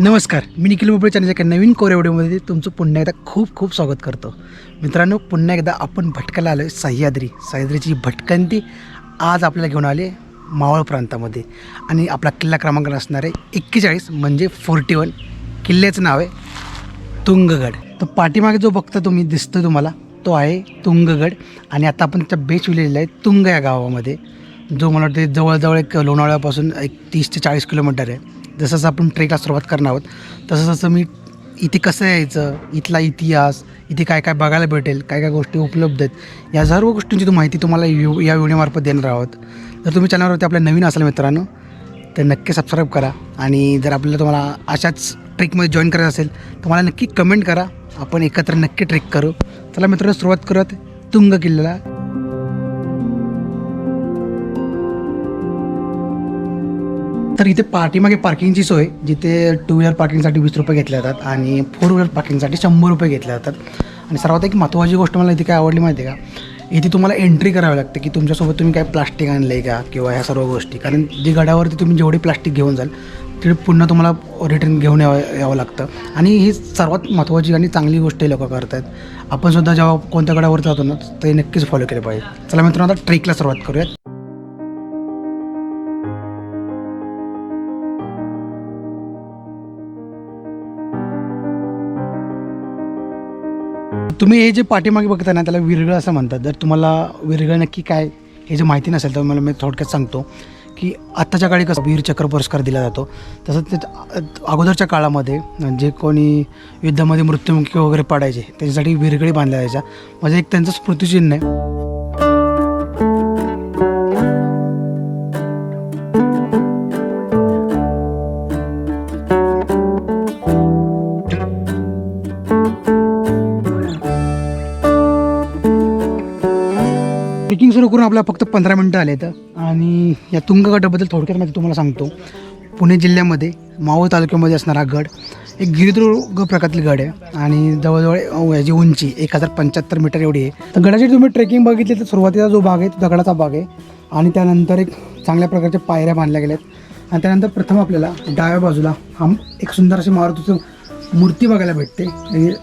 नमस्कार मी निखिल बोबळे चॅनलच्या एका नवीन कोरेवडीमध्ये व्हिडिओमध्ये तुमचं पुन्हा एकदा खूप खूप स्वागत करतो. मित्रांनो पुन्हा एकदा आपण भटकायला आलो आहे सह्याद्री. सह्याद्रीची भटकंती आज आपल्याला घेऊन आले मावळ प्रांतामध्ये. आणि आपला किल्ला क्रमांक असणार आहे एक्केचाळीस म्हणजे फोर्टी वन किल्ल्याचं नाव आहे तुंगगड. तो पाठीमागे जो बघता तुम्ही दिसतो तुम्हाला तो आहे तुंगगड. आणि आता आपण त्याचा बेच विलेला आहे तुंग या गावामध्ये जो मला वाटते जवळजवळ एक लोणावळ्यापासून एक तीस ते चाळीस किलोमीटर आहे. जसं जसं आपण ट्रेकला सुरुवात करणार आहोत तसं तसं मी इथे कसं यायचं इथला इतिहास इथे काय काय बघायला भेटेल काय काय गोष्टी उपलब्ध आहेत या सर्व गोष्टींची तू माहिती तुम्हाला यु या व्हिडिओमार्फत देणार आहोत. जर तुम्ही चॅनलवरती आपल्या नवीन असाल मित्रांनो तर नक्की सबस्क्राईब करा आणि जर आपल्याला तुम्हाला अशाच ट्रेकमध्ये जॉईन करायचं असेल तर मला नक्की कमेंट करा. आपण एकत्र नक्की ट्रेक करू. चला मित्रांनो सुरुवात करूयात तुंग किल्ल्याला तर इथे पाठीमागे पार्किंगची सोय जिथे टू व्हीलर पार्किंगसाठी वीस रुपये घेतले जातात आणि फोर व्हीलर पार्किंगसाठी शंभर रुपये घेतले जातात. आणि सर्वात एक महत्त्वाची गोष्ट मला इथे काय आवडली माहिती आहे का? इथे तुम्हाला एंट्री करावी लागते की तुमच्यासोबत तुम्ही काय प्लास्टिक आणलं आहे का किंवा ह्या सर्व गोष्टी. कारण जी गडावरती तुम्ही जेवढी प्लास्टिक घेऊन जाल तिथे पुन्हा तुम्हाला रिटर्न घेऊन यावं यावं लागतं. आणि ही सर्वात महत्त्वाची आणि चांगली गोष्ट हे लोक करतात आपण सुद्धा जेव्हा कोणत्या गडावर जातो ना ते नक्कीच फॉलो केलं पाहिजे. चला मित्रांनो आता ट्रेकला सुरुवात करूयात. तुम्ही हे जे पाठीमागे बघता ना त्याला विरगळ असं म्हणतात. जर तुम्हाला विरगळ नक्की काय हे जे माहिती नसेल तर मला मी थोडक्यात सांगतो की आत्ताच्या काळी कसं वीर चक्र पुरस्कार दिला जातो. तसंच ते अगोदरच्या काळामध्ये जे कोणी युद्धामध्ये मृत्युमुखी वगैरे पडायचे त्याच्यासाठी विरगळी बांधल्या जायच्या. म्हणजे एक त्यांचं स्मृतिचिन्ह आहे. करून आपल्याला फक्त पंधरा मिनटं आले आहेत आणि या तुंग गडाबद्दल थोडक्यात माहिती तुम्हाला सांगतो. पुणे जिल्ह्यामध्ये मावळ तालुक्यामध्ये असणारा गड एक गिरिदुर्ग प्रकारतील गड आहे. आणि जवळजवळ याची उंची एक हजार पंच्याहत्तर मीटर एवढी आहे. तर गडाची तुम्ही ट्रेकिंग बघितली तर सुरुवातीचा जो भाग आहे तो दगडाचा भाग आहे. आणि त्यानंतर एक चांगल्या प्रकारच्या पायऱ्या बांधल्या गेल्या आहेत आणि त्यानंतर प्रथम आपल्याला डाव्या बाजूला हा एक सुंदर अशी मारुतीचं मूर्ती बघायला भेटते.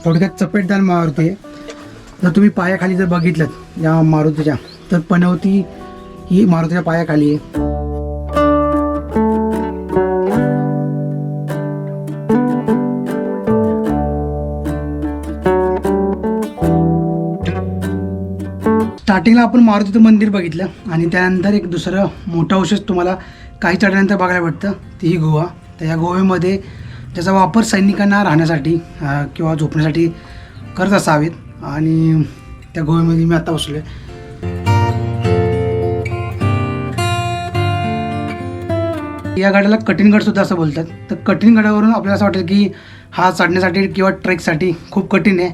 थोडक्यात चपेटदार मारुती आहे. जर तुम्ही पायाखाली जर बघितलं या मारुतीच्या तर पनवती ही मारुतीच्या पायाखाली आहे. स्टार्टिंगला आपण मारुतीचं मंदिर बघितलं आणि त्यानंतर एक दुसरं मोठं अवशेष तुम्हाला काही चढल्यानंतर बघायला भेटतं ती ही गुहा तर या गोव्यामध्ये ज्याचा वापर सैनिकांना राहण्यासाठी किंवा झोपण्यासाठी करत असावेत. आणि त्या गोव्यामध्ये मी आता बसलो आहे या गडाला कठीणगड सुद्धा असं बोलतात. तर कठीण गडावरून आपल्याला असं वाटेल की हा चढण्यासाठी किंवा ट्रेकसाठी खूप कठीण आहे.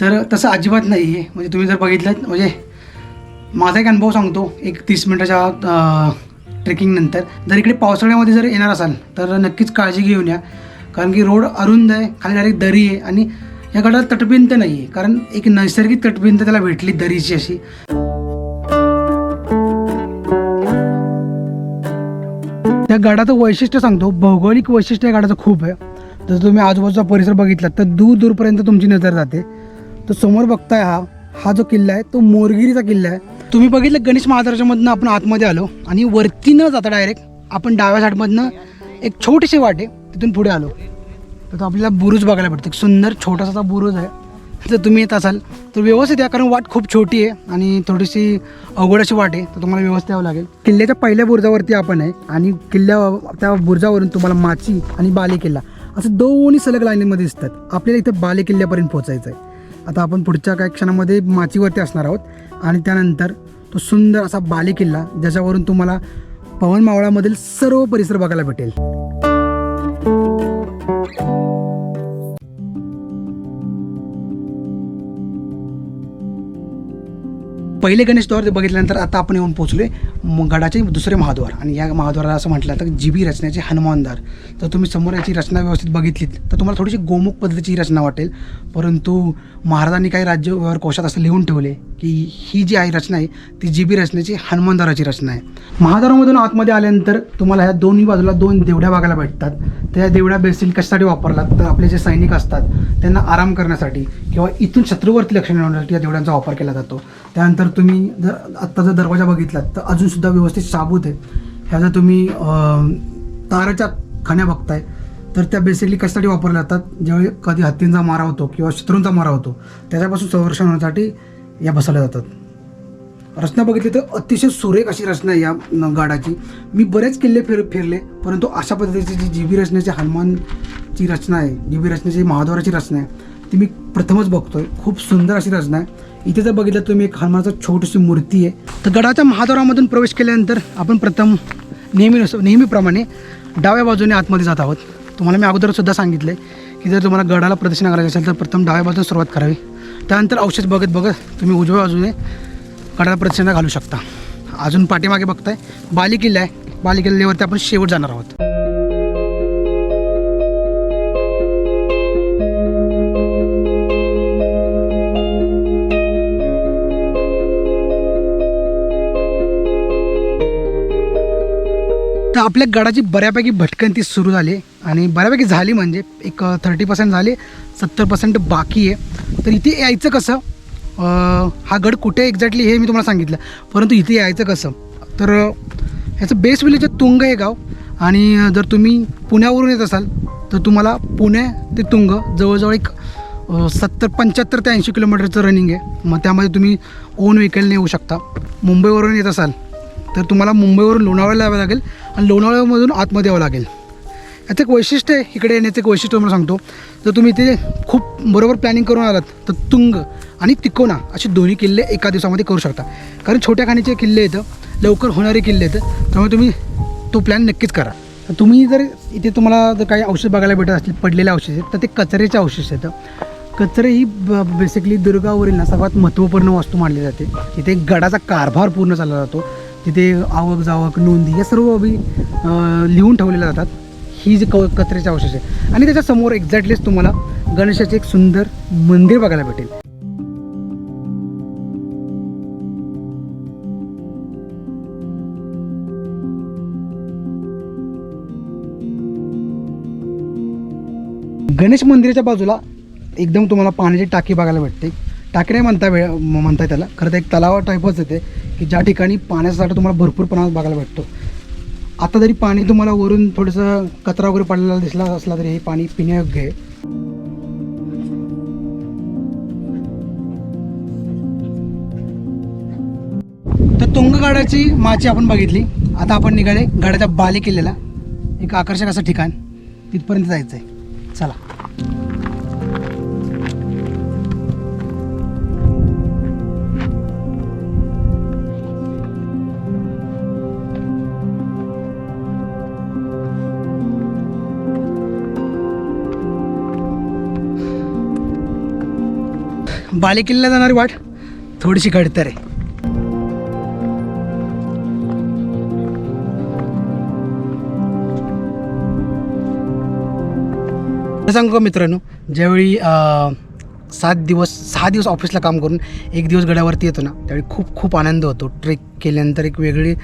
तर तसं अजिबात नाही आहे म्हणजे तुम्ही जर बघितलं म्हणजे माझा एक अनुभव सांगतो एक तीस मिनटाच्या ट्रेकिंगनंतर जर इकडे पावसाळ्यामध्ये जर येणार असाल तर नक्कीच काळजी घेऊन या. कारण की रोड अरुंद आहे खाली डायरेक्ट दरी आहे आणि या गडाला तटबिंत नाही आहे कारण एक नैसर्गिक तटबिंत त्याला भेटली दरीची अशी. त्या गडाचं वैशिष्ट्य सांगतो. भौगोलिक वैशिष्ट्य या गडाचं खूप आहे. जर तुम्ही आजूबाजूचा परिसर बघितला तर दूर दूरपर्यंत तुमची नजर जाते. तर समोर बघताय हा हा जो किल्ला आहे तो मोरगिरीचा किल्ला आहे. तुम्ही बघितलं गणेश महाराजामधनं आपण आतमध्ये आलो आणि वरती न जाता डायरेक्ट आपण डाव्या साईडमधनं एक छोटीशी वाटे तिथून पुढे आलो. तर तो आपल्याला बुरुज बघायला भेटतो. एक सुंदर छोटासा बुरुज आहे. जर तुम्ही येत असाल तर व्यवस्थित या कारण वाट खूप छोटी आहे आणि थोडीशी अवघड अशी वाट आहे तर तुम्हाला व्यवस्थित यावं लागेल. किल्ल्याच्या पहिल्या बुर्जावरती आपण आहे आणि किल्ल्या त्या बुर्जावरून तुम्हाला माची आणि बाले किल्ला असं दोन्ही सलग लाईनीमध्ये दिसतात. आपल्याला इथं बाले किल्ल्यापर्यंत पोहोचायचं आहे आता आपण पुढच्या काही क्षणामध्ये माचीवरती असणार आहोत आणि त्यानंतर तो सुंदर असा बाले किल्ला ज्याच्यावरून तुम्हाला पवन मावळामधील सर्व परिसर बघायला भेटेल. पहिले गणेश द्वार बघितल्यानंतर आता आपण येऊन पोहोचलो आहे गडाचे दुसरे महाद्वार. आणि या महाद्वाराला असं म्हटलं तर जीबी रचनेचे हनुमानदार. तर तुम्ही समोर याची रचना व्यवस्थित बघितलीत. तर तुम्हाला थोडीशी गोमुख पद्धतीची रचना वाटेल. परंतु महाराजांनी काही राज्य व्यवहार कोशात असं लिहून ठेवले की ही जी आहे रचना आहे ती जीबी रचनेची हनुमानदाराची रचना आहे. महाद्वारामधून आतमध्ये आल्यानंतर तुम्हाला ह्या दोन्ही बाजूला दोन देवड्या बघायला भेटतात. त्या देवड्या बेसिल कशासाठी वापरलात? तर आपले जे सैनिक असतात त्यांना आराम करण्यासाठी किंवा इथून शत्रूवरती लक्ष मिळवण्यासाठी या देवड्यांचा वापर केला जातो. त्यानंतर तुम्ही जर आत्ता जर दरवाजा बघितलात तर अजून सुद्धा व्यवस्थित साबूत आहेत ह्या जर तुम्ही ताराच्या खाण्या बघताय. तर त्या बेसिकली कशासाठी वापरल्या जातात? ज्यावेळी कधी हत्तींचा मारा होतो किंवा शत्रूंचा मारा होतो त्याच्यापासून संरक्षण होण्यासाठी या बसवल्या जातात. रचना बघितली तर अतिशय सुरेख अशी रचना आहे या न- मी बरेच किल्ले फिर फिरले परंतु अशा पद्धतीची जी जीबी रचनेची हनुमानची रचना आहे जीबी रचनेची महाद्वाराची रचना आहे ती मी प्रथमच बघतोय. खूप सुंदर अशी रचना आहे. इथे जर बघितलं तुम्ही एक हनुमानाचा छोटीशी मूर्ती आहे. तर गडाच्या महाद्वारामधून प्रवेश केल्यानंतर आपण प्रथम नेहमी नेहमीप्रमाणे डाव्या बाजूने आतमध्ये जात आहोत. तुम्हाला मी अगोदर सुद्धा सांगितलं आहे की जर तुम्हाला गडाला प्रदक्षिणा करायची असेल तर प्रथम डाव्या बाजूने सुरुवात करावी. त्यानंतर औषध बघत बघत तुम्ही उजव्या बाजूने गडाला प्रदक्षिणा घालू शकता. अजून पाठीमागे बघताय बाली किल्ला आहे. बाली किल्ल्यावरती आपण शेवट जाणार आहोत. तर आपल्या गडाची बऱ्यापैकी भटकंती सुरू झाली आणि बऱ्यापैकी झाली म्हणजे एक थर्टी पर्सेंट झाली सत्तर पर्सेंट बाकी आहे. तर इथे यायचं कसं? हा गड कुठे एक्झॅक्टली हे मी तुम्हाला सांगितलं. परंतु इथे यायचं कसं? तर ह्याचं बेस विलेज तुंग हे गाव. आणि जर तुम्ही पुण्यावरून येत असाल तर तुम्हाला पुणे ते तुंग जवळजवळ एक सत्तर पंच्याहत्तर ते ऐंशी किलोमीटरचं रनिंग आहे. मग त्यामध्ये तुम्ही ओन व्हेकलने येऊ शकता. मुंबईवरून येत असाल तर तुम्हाला मुंबईवरून लोणावळ्याला यावं लागेल. आणि लोणावळ्यामधून आतमध्ये यावं लागेल. याचं एक वैशिष्ट्य आहे इकडे येण्याचं एक वैशिष्ट्य तुम्हाला सांगतो. जर तुम्ही इथे खूप बरोबर प्लॅनिंग करून आलात तर तुंग आणि तिकोना असे दोन्ही किल्ले एका दिवसामध्ये करू शकता. कारण छोट्या खाणीचे किल्ले येतं लवकर होणारे किल्ले येतं त्यामुळे तुम्ही तो प्लॅन नक्कीच करा. तर तुम्ही जर इथे तुम्हाला जर काही औषध बघायला भेटत असतील पडलेले औषध आहेत तर ते कचऱ्याचे औषध येतं कचरे ही ब बेसिकली दुर्गावरील ना सर्वात महत्त्वपूर्ण वस्तू मानली जाते. इथे गडाचा कारभार पूर्ण चालला जातो. तिथे आवक जावक नोंदी या सर्व बी लिहून ठेवलेल्या जातात. ही जी क कचऱ्याचे अवशेष आहे. आणि त्याच्यासमोर एक्झॅक्टलीच तुम्हाला गणेशाचे एक सुंदर मंदिर बघायला भेटेल. गणेश मंदिराच्या बाजूला एकदम तुम्हाला पाण्याची टाकी बघायला भेटते. टाकी नाही म्हणता वेळ म्हणताय त्याला. खरं तर एक तलाव टाईपच येते. की ज्या ठिकाणी पाण्याचा साठा तुम्हाला भरपूर प्रमाणात बघायला भेटतो. आता जरी पाणी तुम्हाला वरून थोडंसं कचरा वगैरे पडलेला दिसला असला तरी हे पाणी पिण्यायोग्य आहे. तर तुंगगडाची माची आपण बघितली. आता आपण निघाले गडाच्या बाले किल्ल्याला. एक आकर्षक असं ठिकाण. तिथपर्यंत जायचं आहे चला. बालेकिल्ला जाणारी वाट थोडीशी खडतर आहे. सांगू का मित्रांनो ज्यावेळी सात दिवस सहा दिवस ऑफिसला काम करून एक दिवस गड्यावरती येतो ना त्यावेळी खूप खूप आनंद होतो. ट्रेक केल्यानंतर एक वेगळी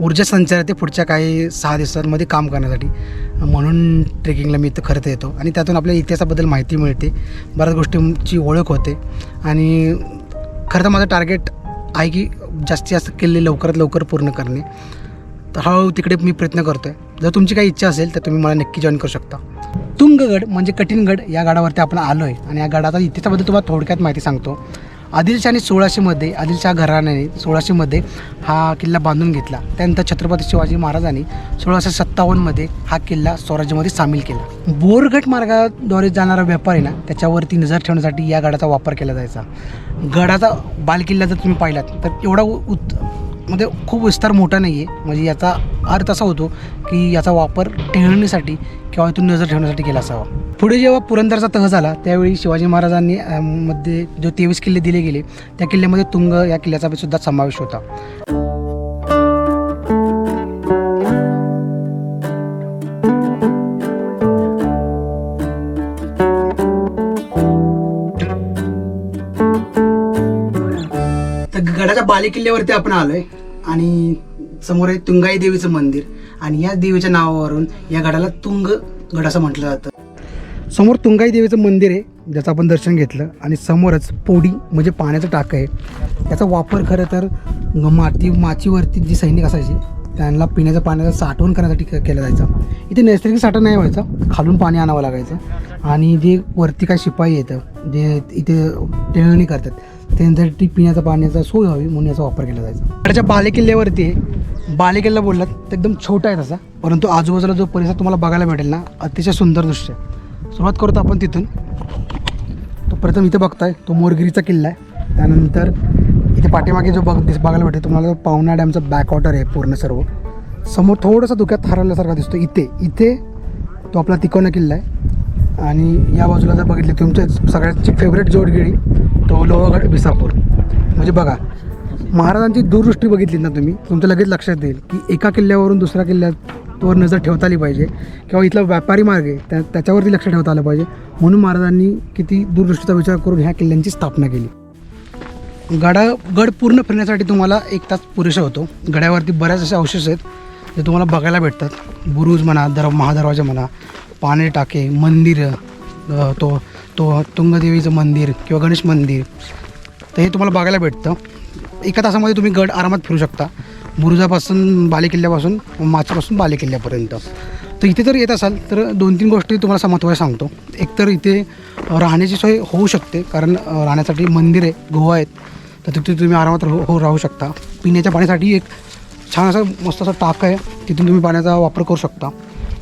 ऊर्जा संचार येते पुढच्या काही सहा दिवसांमध्ये काम करण्यासाठी. म्हणून ट्रेकिंगला मी इथं खरं तर येतो. आणि त्यातून आपल्या इतिहासाबद्दल माहिती मिळते. बऱ्याच गोष्टींची ओळख होते. आणि खरं तर माझं टार्गेट आहे की जास्तीत जास्त किल्ले लवकरात लवकर पूर्ण करणे. तर हळूहळू तिकडे मी प्रयत्न करतो आहे जर तुमची काही इच्छा असेल तर तुम्ही मला नक्की जॉईन करू शकता. तुंगगड म्हणजे कठीणगड या गडावरती आपण आलो आहे आणि या गडाचा इतिहासाबद्दल तुम्हाला थोडक्यात माहिती सांगतो. आदिलशाहाने सोळाशेमध्ये आदिलशाह घराण्याने सोळाशेमध्ये हा किल्ला बांधून घेतला. त्यानंतर छत्रपती शिवाजी महाराजांनी सोळाशे सत्तावन्नमध्ये हा किल्ला स्वराज्यामध्ये सामील केला. बोरगट मार्गाद्वारे जाणारा व्यापारी ना त्याच्यावरती नजर ठेवण्यासाठी या गडाचा वापर केला जायचा. गडाचा बालकिल्ला जर तुम्ही पाहिलात तर एवढा उ- उत मध्ये खूप विस्तार मोठा नाही आहे म्हणजे याचा अर्थ असा होतो की याचा वापर टेहळणीसाठी किंवा इथून नजर ठेवण्यासाठी केला असावा. पुढे जेव्हा पुरंदरचा तह झाला त्यावेळी शिवाजी महाराजांनी मध्ये जो तेवीस किल्ले दिले गेले त्या किल्ल्यामध्ये तुंग या किल्ल्याचा सुद्धा समावेश होता. बालेकिल्ल्यावरती आपण आलोय आणि समोर आहे तुंगाई देवीचं मंदिर आणि या देवीच्या नावावरून या गडाला तुंग गड असं म्हटलं जातं. समोर तुंगाई देवीचं मंदिर आहे ज्याचं आपण दर्शन घेतलं आणि समोरच पोडी म्हणजे पाण्याचं टाकं आहे. याचा वापर खरं तर माती माचीवरती जी सैनिक असायची त्यांना पिण्याच्या पाण्याचं साठवण करण्यासाठी के- केलं जायचं. इथे नैसर्गिक साठा नाही व्हायचा खालून पाणी आणावं लागायचं. आणि जे वरती काय शिपाई येतं जे इथे टेळणी करतात त्यांच्यासाठी पिण्याचा पाण्याचा सोय व्हावी म्हणून याचा वापर केला जायचा. त्याच्या बालेकिल्ल्यावरती बालेकिल्ला बोललात तर एकदम छोटा आहे तसा. परंतु आजूबाजूला जो परिसर तुम्हाला बघायला भेटेल ना अतिशय सुंदर दृश्य आहे. सुरुवात करतो आपण तिथून. तो प्रथम इथे बघताय तो मोरगिरीचा किल्ला आहे. त्यानंतर इथे पाठीमागे जो बघ दिस बघायला भेटेल तुम्हाला तो पावना डॅमचा बॅकवॉटर आहे पूर्ण सर्व. समोर थोडंसं धुक्यात हरवल्यासारखा दिसतो इथे. इथे तो आपला तिकोना किल्ला आहे. आणि या बाजूला जर बघितले तुमच्या सगळ्यांची फेवरेट जोडगिरी तो लोहगड विसापूर म्हणजे बघा महाराजांची दूरदृष्टी बघितली ना तुम्ही तुमच्या लगेच लक्षात येईल की एका किल्ल्यावरून दुसऱ्या किल्ल्यावर नजर ठेवता आली पाहिजे किंवा इथला व्यापारी मार्ग आहे त्या त्याच्यावरती लक्ष ठेवता आलं पाहिजे. म्हणून महाराजांनी किती दूरदृष्टीचा विचार करून ह्या किल्ल्यांची स्थापना केली. गडा गड पूर्ण फिरण्यासाठी तुम्हाला एक तास पुरेसा होतो. गड्यावरती बऱ्याच असे अवशेष आहेत जे तुम्हाला बघायला भेटतात. बुरुज म्हणा दर महादरवाजा म्हणा पाणी टाके मंदिरं तो तो तुंगदेवीचं मंदिर किंवा गणेश मंदिर तर हे तुम्हाला बघायला भेटतं. एका तासामध्ये तुम्ही गड आरामात फिरू शकता. बुरुजापासून बालेकिल्ल्यापासून माचीपासून बालेकिल्ल्यापर्यंत. तर इथे जर येत असाल तर दोन तीन गोष्टी तुम्हाला समत्वाय सांगतो. एक तर इथे राहण्याची सोय होऊ शकते कारण राहण्यासाठी मंदिर आहे गोवा आहेत. तर तिथे तुम्ही आरामात हो राहू शकता. पिण्याच्या पाण्यासाठी एक छान असं मस्त असं टाक आहे. तिथून तुम्ही पाण्याचा वापर करू शकता.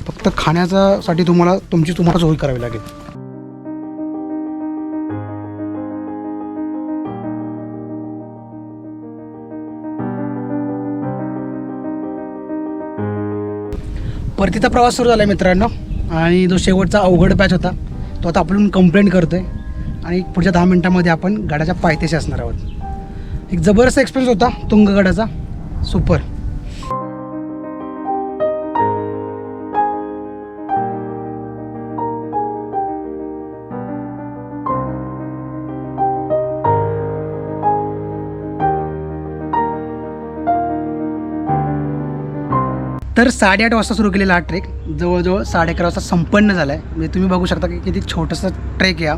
फक्त खाण्याच्यासाठी तुम्हाला तुमची तुम्हाला सोय करावी लागेल. परतीचा प्रवास सुरू झाला आहे मित्रांनो. आणि जो शेवटचा अवघड पॅच होता तो आता आपण कंप्लेंट करतो आहे आणि पुढच्या दहा मिनटामध्ये आपण गाड्याच्या पायथ्याशी असणार आहोत. एक जबरदस्त एक्सपिरियन्स होता तुंगगडाचा. सुपर तर साडेआठ वाजता सुरू केलेला हा ट्रेक जवळजवळ साडे अकरा वाजता संपन्न झाला आहे म्हणजे तुम्ही बघू शकता की किती छोटंसं ट्रेक या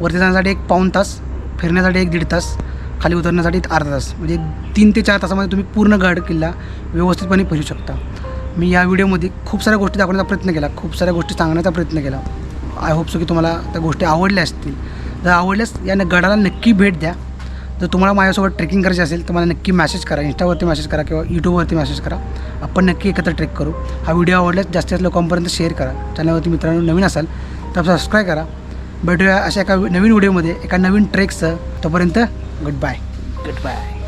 वरती जाण्यासाठी एक पाऊण तास फिरण्यासाठी एक दीड तास खाली उतरण्यासाठी एक अर्धा तास. म्हणजे तीन ते चार तासामध्ये तुम्ही पूर्ण गड किल्ला व्यवस्थितपणे फिरू शकता. मी या व्हिडिओमध्ये खूप साऱ्या गोष्टी दाखवण्याचा प्रयत्न केला. खूप साऱ्या गोष्टी सांगण्याचा प्रयत्न केला. आय होप सो की तुम्हाला त्या गोष्टी आवडल्या असतील. जर आवडल्यास या न- गडाला नक्की भेट द्या. जर तुम्हाला माझ्यासोबत ट्रेकिंग करायची असेल तर मला नक्की मॅसेज करा. इंस्टावरती मॅसेज करा किंवा यूट्यूबवरती मॅसेज करा. आपण नक्की एकत्र ट्रेक करू. हा व्हिडिओ आवडल्यास जास्तीत जास्त लोकांपर्यंत शेअर करा. चॅनलवरती मित्रांनो नवीन असाल तर सबस्क्राईब करा. भेटूया अशा एका नवीन व्हिडिओमध्ये एका नवीन ट्रेकचं तोपर्यंत गुड बाय गुड बाय